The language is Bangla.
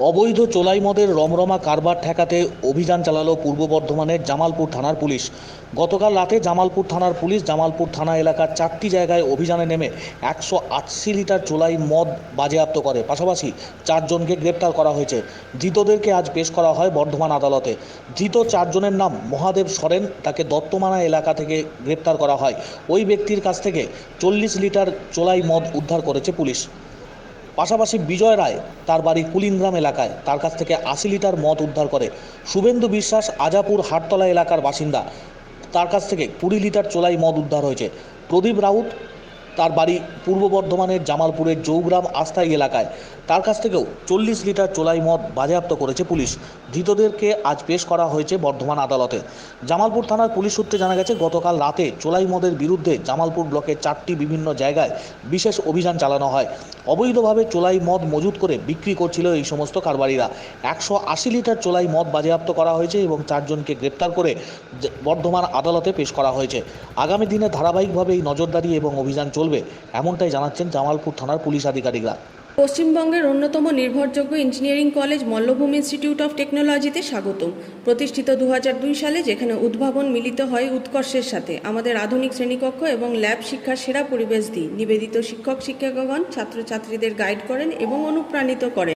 অবৈধ চোলাই মদের রমরমা কারবার ঠেকাতে অভিযান চালালো পূর্ব বর্ধমানের জামালপুর থানার পুলিশ। গতকাল রাতে জামালপুর থানার পুলিশ জামালপুর থানা এলাকার চারটি জায়গায় অভিযানে নেমে একশো আশি লিটার চোলাই মদ বাজেয়াপ্ত করে। পাশাপাশি চারজনকে গ্রেপ্তার করা হয়েছে। ধৃতদেরকে আজ পেশ করা হয় বর্ধমান আদালতে। ধৃত চারজনের নাম মহাদেব সরেন, তাকে দত্তমানা এলাকা থেকে গ্রেপ্তার করা হয়। ওই ব্যক্তির কাছ থেকে চল্লিশ লিটার চোলাই মদ উদ্ধার করেছে পুলিশ। পাশাপাশি বিজয় রায় তার বাড়ি কুলিনগ্রাম এলাকায়। তার কাছ থেকে আশি লিটার মদ উদ্ধার করে। শুভেন্দু বিশ্বাস আজাপুর হাটতলা এলাকার বাসিন্দা। তার কাছ থেকে কুড়ি লিটার চোলাই মদ উদ্ধার হয়েছে। প্রদীপ রাউত তার বাড়ি পূর্ব বর্ধমানের জামালপুরের জৌগ্রাম আস্থাই এলাকায়। তার কাছ থেকেও চল্লিশ লিটার চোলাই মদ বাজেয়াপ্ত করেছে পুলিশ। ধৃতদেরকে আজ পেশ করা হয়েছে বর্ধমান আদালতে। জামালপুর থানার পুলিশ সূত্রে জানা গেছে, গতকাল রাতে চোলাই মদের বিরুদ্ধে জামালপুর ব্লকের চারটি বিভিন্ন জায়গায় বিশেষ অভিযান চালানো হয়। অবৈধভাবে চোলাই মদ মজুত করে বিক্রি করছিল এই সমস্ত কারবারিরা। একশো আশি লিটার চোলাই মদ বাজেয়াপ্ত করা হয়েছে এবং চারজনকে গ্রেপ্তার করে বর্ধমান আদালতে পেশ করা হয়েছে। আগামী দিনে ধারাবাহিকভাবে এই নজরদারি এবং অভিযান চলবে। এমনটাই জানাচ্ছেন জামালপুর থানার পুলিশ আধিকারিকরা। পশ্চিমবঙ্গের অন্যতম নির্ভরযোগ্য engineering college Mallabhum institute of টেকনোলজিতে স্বাগতম। প্রতিষ্ঠিত দু হাজার দুই সালে যেখানে উদ্ভাবন মিলিত হয় উৎকর্ষের সাথে, আমাদের আধুনিক শ্রেণীকক্ষ এবং ল্যাব শিক্ষার সেরা পরিবেশ দিই। নিবেদিত শিক্ষক, শিক্ষকগণ, ছাত্রছাত্রীদের গাইড করেন এবং অনুপ্রাণিত করেন।